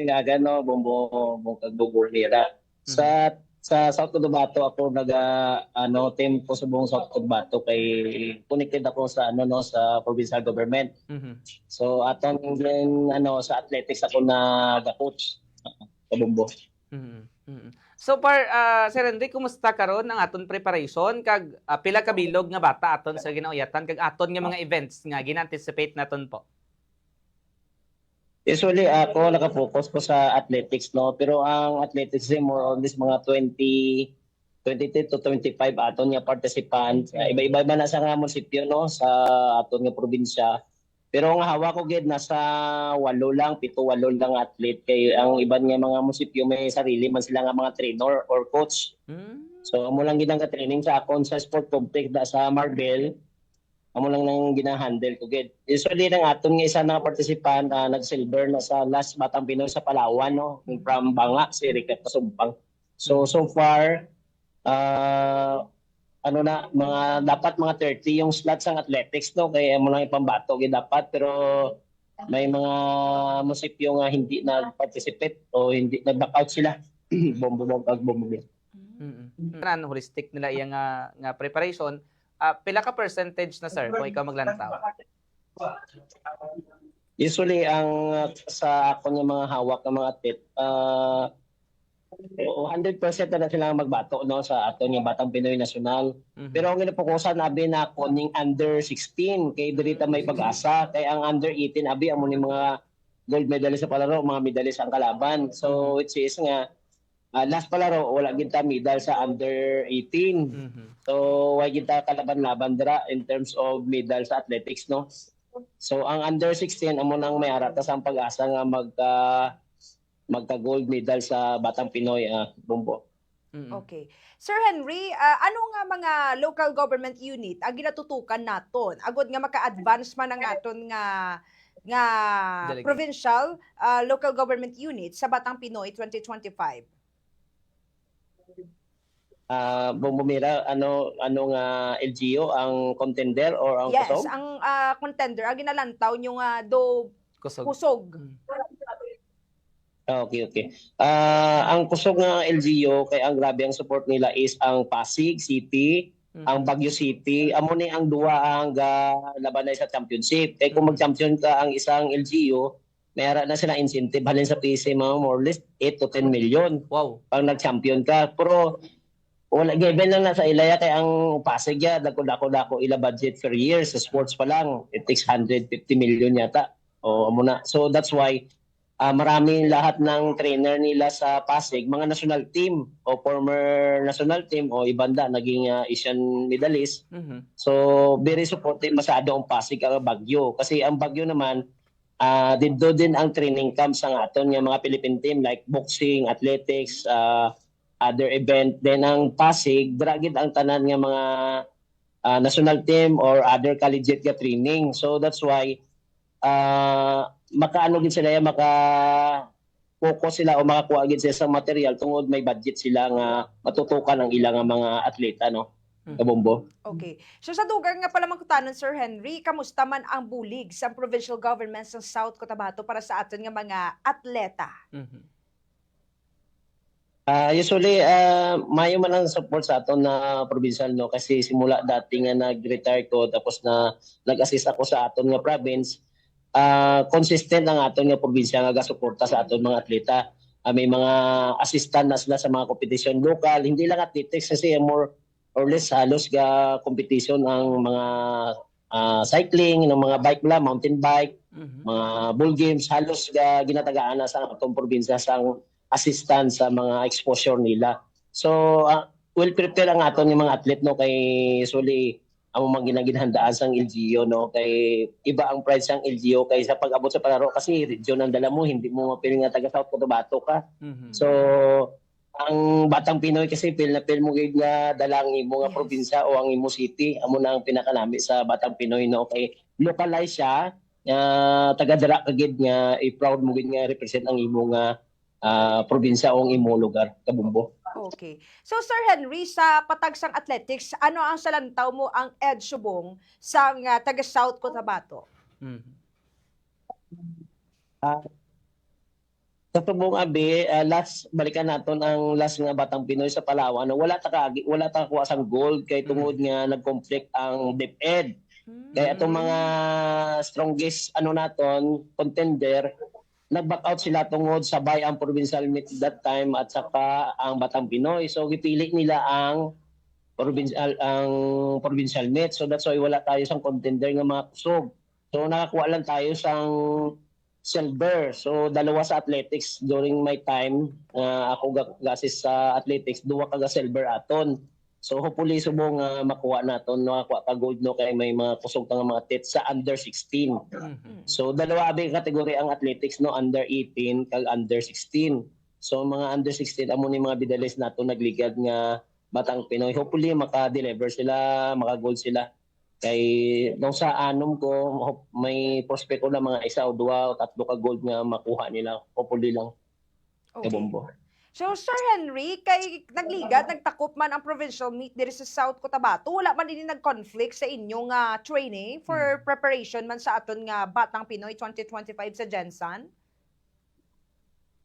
tingaga no bumbo bungkag bubulira. Sa sa South Cotabato ako naga ano team ko sa buong South Cotabato kay connected ako sa ano no sa provincial government. Mhm. So aton din ano sa athletics ako na coach sa bumbo. Mhm. Mhm. So par ah, Sir Henry, kumusta karon ang aton preparation kag ah, pila ka bilog nga bata aton sa ginauyatan kag aton nga mga events nga gina-anticipate naton po? Usually ako naka-focus ko sa athletics no pero ang athletics ay more or less mga 20 22 to 25 aton nga participants. Uh, iba-iba man na sa nga munisipyo no sa aton nga probinsya. Pero ang hawa ko gid nasa walo lang, pito walo lang athlete kay ang iban nga mga munisipyo may sarili man sila nga mga trainer or coach. Hmm. So amo lang gid ang ka-training sa akon sa sport complex da sa Marvel. Amo lang nang gina-handle ko gid. Usually nang aton nga isa na participant ah, nag-silver na sa last Batang Pinoy sa Palawan no, from Banga si Ricket Pasumpang. So so far ah ano na mga dapat mga 30 yung slots ang athletics no kay amo lang ipambato gid dapat pero may mga munisipyo nga hindi nag-participate o hindi nag-back out sila. bombo bombo bombo. Mhm. Ano holistic nila iya nga nga preparation? Ah, pila ka percentage na sir kung ikaw maglantaw? Usually ang uh, sa ako ng mga hawak ng mga atlet, uh, 100% na, na sila magbato no sa ato nga Batang Pinoy National. Mhm. Pero ang ginapokusan abi na ako ning under 16 kay diri ta may pag-asa kay ang under 18 abi amo ni mga gold medalist sa palaro, mga medalist ang kalaban. So which is nga ah, last palaro wala gid ta medal sa under 18. Mhm. So, why kita kalaban-laban dira in terms of medal sa athletics, no? So, ang under 16, amo nang may arata sa pag-asa nga magka magka-gold medal sa Batang Pinoy ah, Bumbo. Mhm. Okay. Sir Henry, ah, ano nga mga local government unit ang ginatutukan naton? Agod nga maka-advance man ang aton nga nga Delegate. provincial ah, local government unit sa Batang Pinoy 2025. Ah, Bumbumira, ano ano nga LGU ang contender or ang yes, kusog? ang ah, contender ang ginalantaw nyo nga do Kusog. kusog. Okay, okay. Ah, ang kusog nga LGU kay ang grabe ang support nila is ang Pasig City, Mhm. ang Baguio City, amo ni ang duwa ang ga labanay sa championship. Kaya kung mag-champion ka ang isang LGU, mayara na sila incentive halin sa PC mga more or less 8 to 10 million Wow. pag nag-champion ka. Pero wala given lang na sa ilaya kay ang Pasig ya dako dako dako ila budget for years sa sports pa lang it takes 150 million yata o amo na so that's why ah, marami lahat ng trainer nila sa Pasig mga national team o former national team o ibanda naging ah, Asian medalist Mhm. So, very supportive masyado ang Pasig ang Bagyo. Kasi ang Bagyo naman, ah dito din ang training camps ang aton nga mga Philippine team like boxing, athletics, ah, other event. Then ang Pasig, dragid ang tanan nga mga ah, national team or other collegiate nga training. So that's why ah makaano gid sila maka focus sila o makakuha gid sila sa material tungod may budget sila nga matutukan ang ilang nga mga atleta no. Kabombo. Okay. So sa dugang nga pala magkutanon Sir Henry, kamusta man ang bulig sa provincial governments ng South Cotabato para sa aton nga mga atleta? Mhm. Ah, usually ah mayo man ang support sa aton na provincial no kasi simula dati nga nag-retire ko tapos na nag-assist ako sa aton nga province ah consistent ang aton nga probinsya nga gasuporta sa aton mga atleta Ah, may mga assistant na sila sa mga competition local hindi lang athletics kasi more or less halos ga competition ang mga ah, cycling ng mga bike la mountain bike Mhm. mga bull games halos ga ginatagaan na sa atong probinsya sa assistant sa mga exposure nila. So uh, well prepare ang aton yung mga athlete no kay suli ang mga ginaginhandaan sang LGU no kay iba ang pride sang LGU kay sa pag-abot sa palaro kasi region ang dala mo hindi mo mapiling nga taga South Cotabato ka. Mhm. So ang Batang Pinoy kasi pil na pil mo gid nga dalang imo nga Yes. probinsya o ang imo city amo na ang pinakanami sa Batang Pinoy no kay localize siya nga taga dira gid nga i-proud mo gid nga represent ang imo nga ah, probinsya o ang imo lugar kabumbo. Okay. So Sir Henry, sa patagsang athletics, ano ang salantaw mo ang Ed Subong sa nga taga South Cotabato? Mhm. Sa tubong abi, ah, last balikan naton ang last nga batang Pinoy sa Palawan no, wala ta wala ta kuha sang gold kay tungod nga nag-conflict ang DepEd. Hmm. Kaya itong mga strongest ano naton contender nag-back out sila tungod sabay ang provincial meet that time at saka ang Batang Pinoy. So gipili nila ang provincial ang provincial meet. So that's why wala tayo sang contender nga mga kusog. So nakakuha lang tayo sang silver. So dalawa sa athletics during my time uh, ako ga- gasis sa athletics duwa ka silver aton. So hopefully subong nga makuha naton makakuha ka gold no kay may mga kusog nga mga tits sa under 16. Mhm. So dalawa abi kategory ang athletics no under 18 kag under 16. So mga under 16 amo ni mga bidalis nato nagligad nga batang Pinoy. Hopefully maka-deliver sila, maka-gold sila. Kay nung sa anom ko may prospect ko na mga isa o dua o tatlo ka gold nga makuha nila. Hopefully lang Okay. kabombo. So, Sir Henry, kay nagligad, nagtakop man ang provincial meet diri sa South Cotabato, wala man din nag-conflict sa inyong nga training for preparation man sa aton nga Batang Pinoy 2025 sa Jensen?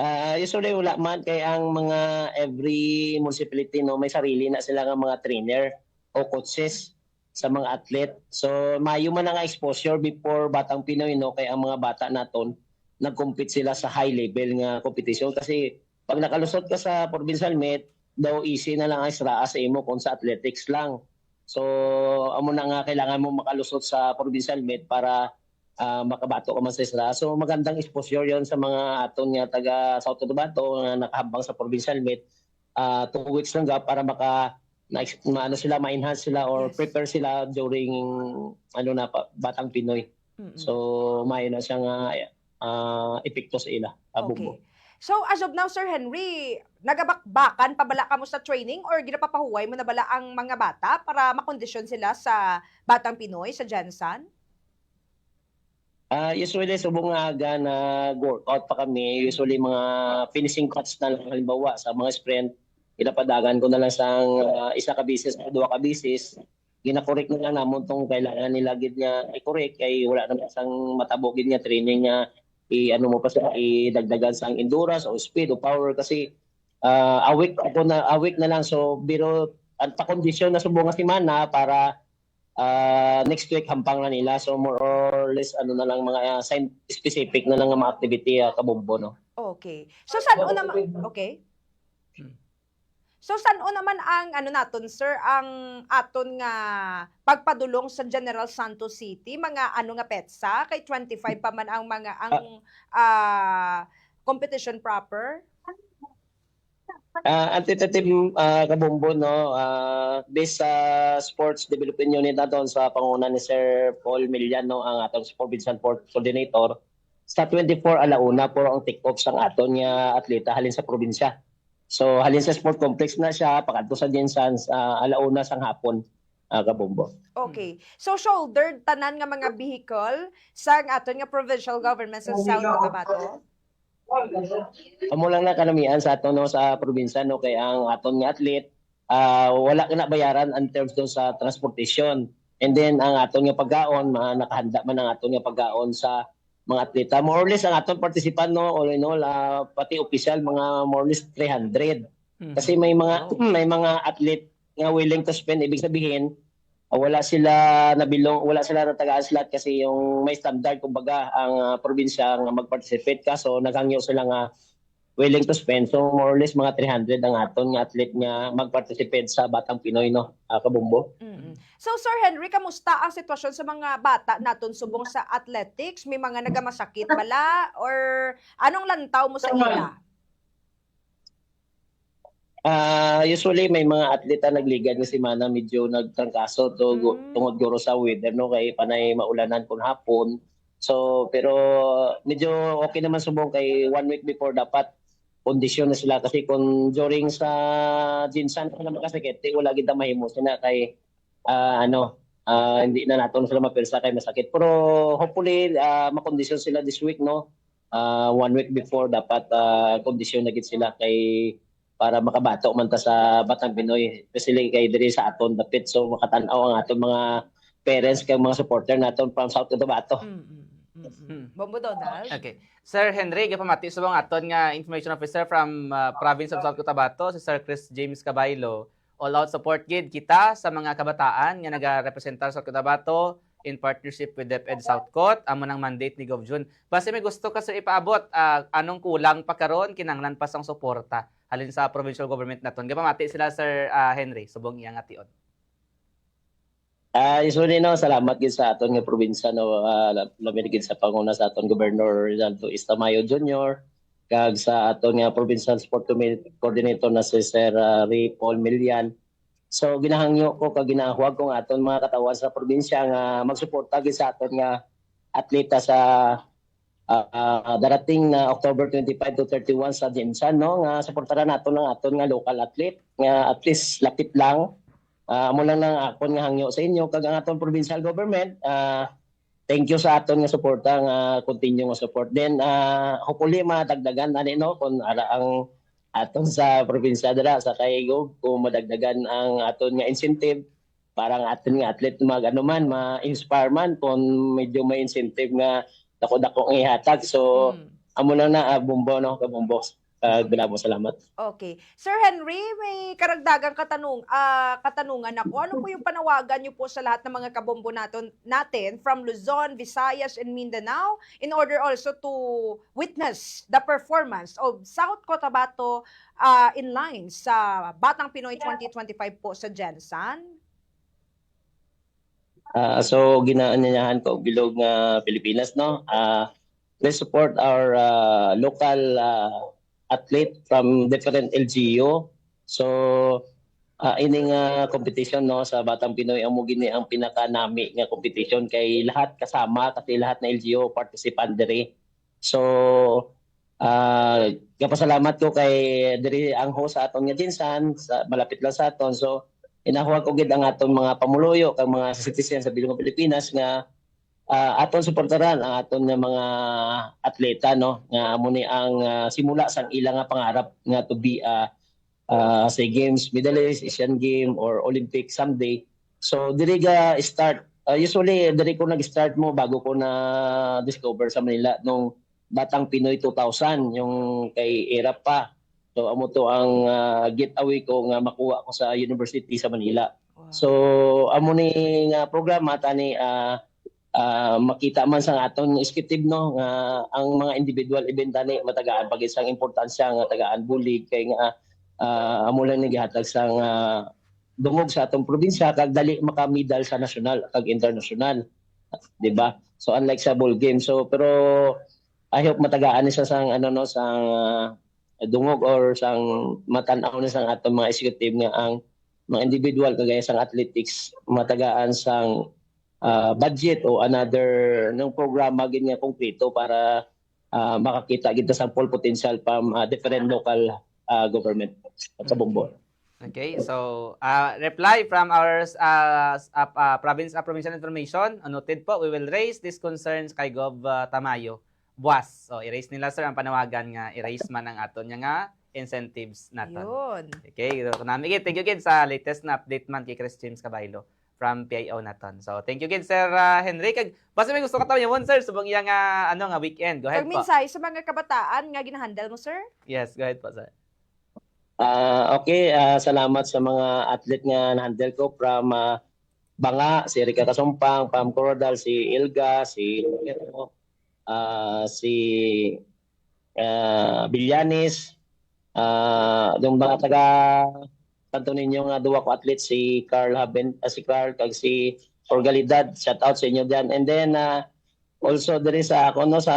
Ah, usually wala man. Kay ang mga every municipality no may sarili na sila nga mga trainer o coaches sa mga athlete. So mayo man nga exposure before Batang Pinoy no kay ang mga bata naton nag-compete sila sa high level nga competition. Kasi pag nakalusot ka sa provincial meet daw easy na lang ang israa sa imo kung sa athletics lang. So amo na nga kailangan mo makalusot sa provincial meet para ah, makabato ka man sa isla. So magandang exposure yon sa mga aton nga taga South Cotabato nga nakahabang sa provincial meet. Ah, two weeks lang ga para maka na, ano sila ma-enhance sila or Yes. prepare sila during ano na batang Pinoy. Mm-mm. So may na siya nga ah, epekto sa ila. Abog Okay. So, as of now, Sir Henry, nagabakbakan pa bala ka mo sa training or ginapapahuway mo na bala ang mga bata para makondisyon sila sa Batang Pinoy sa Jensen? Ah, usually subong aga na workout pa kami. Usually mga finishing cuts na lang halimbawa sa mga sprint. Pinapadagan ko na lang sa isa ka bisis o dua ka bisis. Gina-correct na lang namon tong kailangan nila gid nga i-correct kay wala na sang matabogin nga training nga i ano mo pa sa idagdagan sang endurance o speed o power kasi ah awik ako na awik na lang so biro ang pa-condition na subong nga semana para ah next week hampang na nila so more or less ano na lang mga uh, sign specific na lang mga activity uh, kabombo no Okay. So, saan naman, okay? Hmm. So, saan o naman ang, ano naton, sir, ang aton nga pagpadulong sa General Santos City, mga ano nga petsa, kay 25 pa man ang mga, ang ah, competition proper? Ang tentative ah, kabombo no ah, based sa sports development unit naton sa panguna ni Sir Paul Miliano ang atong provincial sport coordinator sa 24 alauna po ang take-off sang aton nga atleta halin sa probinsya. So halin sa sport complex na siya pakadto sa Jensen sa alauna sang hapon ah, kabombo. Okay. So, shouldered tanan nga mga vehicle sa aton nga provincial government sa South Cotabato? Amo lang na kanamian sa aton no, sa probinsya no kay ang aton nga athlete ah, wala ka na bayaran in terms doon sa transportation. And then ang aton nga pagkaon, mga nakahanda man ang aton nga pagkaon sa mga atleta. More or less ang aton participant no all in all ah, pati official mga more or less 300. Mhm. Kasi may mga Wow. may mga athlete nga willing to spend ibig sabihin ah, wala sila nabilong wala sila natagaan slot kasi yung may standard kumbaga ang ah, probinsya nga mag-participate ka so naghangyo sila nga willing to spend so more or less mga 300 ang aton nga athlete nga mag-participate sa Batang Pinoy no ah, kabumbo mm So, Sir Henry, kamusta ang sitwasyon sa mga bata naton subong sa athletics? May mga nagamasakit bala? Or anong lantaw mo sa ila? Ah, usually may mga atleta nagligad nga semana medyo nagtrangkaso to Mm. tungod guro sa weather no kay panay maulanan kun hapon. So pero medyo okay naman subong kay one week before dapat kondisyon na sila. Kasi kung during sa Jinsan na makasakit di wala gid mahimo sila kay ah, ano ah, hindi na naton sila mapirsa kay masakit. Pero hopefully ah, makondisyon sila this week no? Ah, one week before dapat ah, kondisyon na gid sila kay para makabato man ta sa Batang Pinoy. Especially kay diri sa aton dapit. So makatan-aw ang aton mga parents kay mga supporter naton from South Cotabato. Mm, mm, mm. Hmm. Bombo Donald. Okay. Sir Henry, gapamati sa mga aton nga information officer from uh, province of South Cotabato, si Sir Chris James Cabaylo. All out support gid kita sa mga kabataan nga nagarepresentar sa Cotabato in partnership with DepEd South Cot, amo ng mandate ni Gov June. Basta may gusto ka sa ipaabot, ah, anong kulang pa karon kinanglan pa sang suporta halin sa provincial government naton. Gapamati sila Sir ah, Henry, subong iyang ation. Ah, usually no, salamat gid sa aton nga probinsya no, uh, labi gid sa panguna sa aton Governor Rizaldo Istamayo Jr. kag sa aton nga provincial sport coordinator na si Sir ah, Ray Paul Milian. So ginahangyo ko kag ginahuwag ko nga aton mga katawan sa probinsya nga magsuporta gid sa aton nga atleta sa ah, ah, darating na October 25 to 31 sa Jensan no nga suportahan naton ang aton nga local athlete nga at least lapit lang Ah, amo lang lang akon nga hangyo sa inyo. Kag ang aton provincial government ah thank you sa aton nga suporta nga continue nga support. Then ah hopefully madagdagan ani no kung ara ang aton sa probinsya dira sa Kaigog kung madagdagan ang aton nga incentive para ang aton nga athlete mag ano man ma-inspire man kung medyo may incentive nga dako-dako ang ihatag. So Mm. amo lang na ah, bumbo no kabumbo uh, mo salamat Okay. Sir Henry, may karagdagang katanung, ah, katanungan ako. Ano po yung panawagan niyo po sa lahat ng mga kabombo natin, natin from Luzon, Visayas, and Mindanao in order also to witness the performance of South Cotabato ah, in line sa Batang Pinoy 2025 po sa Jensan? Ah, so ginaanyahan ko bilog nga Pilipinas no. Ah let's support our ah, local ah, athlete from different LGU. So ah, ini nga competition no sa Batang Pinoy ang gini ang pinakanami nga competition kay lahat kasama kasi lahat na LGU participant diri. So ah kapasalamat ko kay diri ang host sa aton nga Jinsan sa malapit lang sa aton. So inahuwag ko gid ang aton mga pamuluyo kag mga citizen sa bilog nga Pilipinas nga ah, aton suportaran ang aton nga mga atleta no? Nga amo ni ang ah, simula sang ilang nga pangarap nga to be a say games medalist Asian game or Olympic someday. So diri ga start ah, usually diri ko nag-start mo bago ko na discover sa Manila nung Batang Pinoy 2000 yung kay era pa. So amo to ang ah, getaway ko nga makuha ko sa university sa Manila. So amo ni nga programa tani ah ah, makita man sa aton executive no nga ang mga individual event tani matagaan pag isang importansya nga tagaan bulig kay nga ah, amo lang ni gihatag sa nga dungog sa atong probinsya kag dali makamedal sa national kag international di ba? So unlike sa ball game. So pero I hope matagaan ni siya sang ano no sang ah, dungog or sang matan-aw na sang atong mga executive nga ang mga individual kagaya sang athletics matagaan sang ah, budget o another ng programa nga konkreto para ah, makakita kita sa full potential from ah, different local ah, government at sa bumbo. Okay, so uh, reply from our uh, uh, uh, province uh, provincial information. Noted po, we will raise these concerns kay Gov uh, Tamayo. Buwas. So, i-raise nila sir ang panawagan nga i-raise man ang aton nga nga incentives naton. Yun. Okay, so thank you gid sa latest na update man kay Chris James Cabaylo from PIO naton. So, thank you gid Sir uh, Henry kag basta may gusto ka tawo yun sir subong iya nga ano nga weekend. Go ahead Pag po. minsay sa mga kabataan nga ginahandle mo, sir? Yes, go ahead po sir. Ah, okay, ah, salamat sa mga athlete nga na-handle ko from ah, Banga, si Rica Kasumpang, Pam Corodal, si Ilga, si ah, si ah, Villanes, ah, yung mga taga kanto ninyo nga duwa ko athlete si Carl Haben, ah, si Carl kag si Orgalidad, shout out sa inyo diyan. And then ah, also diri sa ako no sa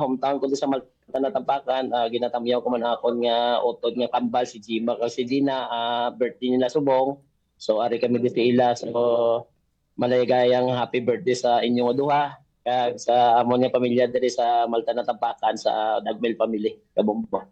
hometown ko sa Malta tampakan, uh, ginatamyaw ko man ako nga utod nga kambal si Jima kag si Gina, ah, birthday nila subong. So ari kami dito ila so malayagayang happy birthday sa inyong duha kag sa amon nga pamilya diri sa Malta tampakan sa Dagmel family kabumbo.